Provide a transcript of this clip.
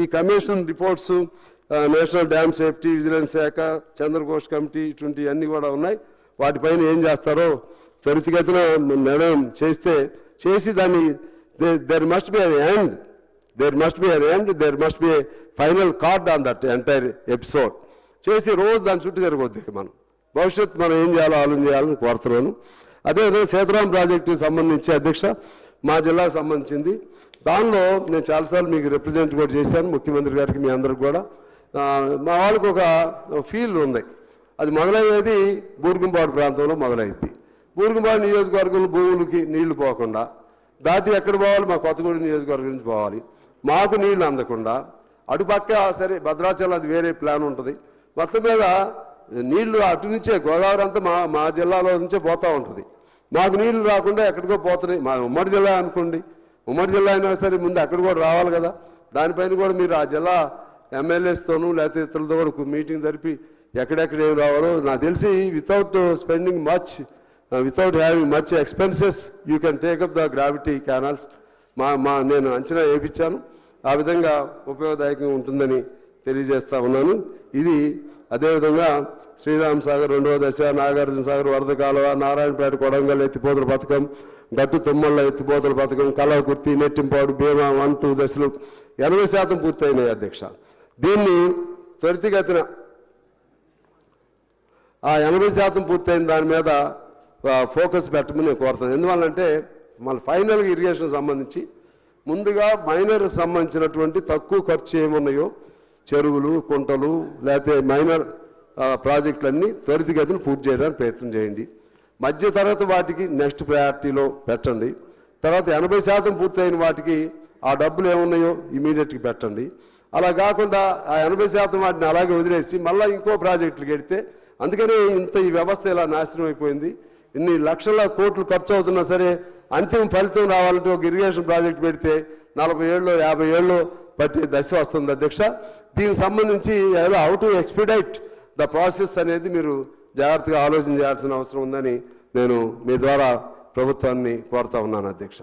ఈ commission reports national dam safety vigilance శాఖ Chandra Ghose committee ఇటువంటి అన్ని కూడా ఉన్నాయి. వాటిపైన ఏం చేస్తారో త్వరితగతిన నిర్ణయం చేస్తే చేసి దాన్ని there must be end there must be end there must be final card on that entire episode చేసి రోజు దాని చుట్టూ తిరగొద్దు మనం. భవిష్యత్తు మనం ఏం చేయాలో ఆలోచన చేయాలని కోరుతున్నాను. అదేవిధంగా సీతారాం ప్రాజెక్టుకి సంబంధించి అధ్యక్ష మా జిల్లాకు సంబంధించింది. దానిలో నేను చాలాసార్లు మీకు రిప్రజెంట్ కూడా చేశాను ముఖ్యమంత్రి గారికి మీ అందరికి కూడా. మా వాళ్ళకి ఒక ఫీల్ ఉంది. అది మొదలయ్యేది బూర్గంపాడు ప్రాంతంలో మొదలైంది బూర్గంపాడు నియోజకవర్గంలో భూములకి నీళ్ళు పోకుండా దాటి ఎక్కడ పోవాలి? మా కొత్తగూడెం నియోజకవర్గం నుంచి పోవాలి. మాకు నీళ్ళు అందకుండా అటుపక్క సరే భద్రాచలం అది వేరే ప్లాన్ ఉంటుంది. మొత్తం మీద నీళ్ళు అటు నుంచే గోదావరి అంతా మా మా జిల్లాలో నుంచే పోతూ ఉంటుంది. మాకు నీళ్ళు రాకుండా ఎక్కడికో పోతున్నాయి. మా ఉమ్మడి జిల్లా అనుకోండి. ఉమ్మడి జిల్లా అయినా సరే ముందు అక్కడ కూడా రావాలి కదా. దానిపైన కూడా మీరు ఆ జిల్లా ఎమ్మెల్యేస్తోనూ లేకపోతే ఇతరులతో కూడా మీటింగ్ జరిపి ఎక్కడెక్కడ ఏం రావాలో నాకు తెలిసి without spending much without having much expenses you can take up the gravity canals మా మా నేను అంచనా వేయించాను ఆ విధంగా ఉపయోగదాయకంగా ఉంటుందని తెలియజేస్తా ఉన్నాను. ఇది అదేవిధంగా శ్రీరామ్ సాగర్ రెండవ దశ నాగార్జున సాగర్ వరద కాలువ నారాయణపేట కొడంగల్ ఎత్తిపోతల పథకం గట్టు తుమ్మల్ల ఎత్తిపోతల పథకం కలవకుర్తి నెట్టింపాడు భీమా వన్ టూ దశలు ఎనభై శాతం పూర్తయినాయి అధ్యక్ష. దీన్ని త్వరితగతిన ఆ ఎనభై శాతం పూర్తయిన దాని మీద ఫోకస్ పెట్టమని నేను కోరుతాను ఎందువల్లంటే మన ఫైనల్గా ఇరిగేషన్ సంబంధించి ముందుగా మైనర్కి సంబంధించినటువంటి తక్కువ ఖర్చు ఏమున్నాయో చెరువులు కుంటలు లేకపోతే మైనర్ ప్రాజెక్టులన్నీ త్వరితగతిన పూర్తి చేయడానికి ప్రయత్నం చేయండి. మధ్య తరగతి వాటికి నెక్స్ట్ ప్రయారిటీలో పెట్టండి. తర్వాత ఎనభై శాతం పూర్తయిన వాటికి ఆ డబ్బులు ఏమున్నాయో ఇమీడియట్గా పెట్టండి. అలా కాకుండా ఆ ఎనభై శాతం వాటిని అలాగే వదిలేసి మళ్ళీ ఇంకో ప్రాజెక్టులు పెడితే అందుకనే ఇంత ఈ వ్యవస్థ ఇలా నాశనం అయిపోయింది. ఇన్ని లక్షల కోట్లు ఖర్చు అవుతున్నా సరే అంతిమ ఫలితం రావాలంటే ఒక ఇరిగేషన్ ప్రాజెక్ట్ పెడితే నలభై ఏళ్ళు యాభై ఏళ్ళు బట్టి దశ వస్తుంది అధ్యక్ష. దీనికి సంబంధించి how to expedite the process అనేది మీరు జాగ్రత్తగా ఆలోచన చేయాల్సిన అవసరం ఉందని నేను మీ ద్వారా ప్రభుత్వాన్ని కోరుతా ఉన్నాను అధ్యక్ష.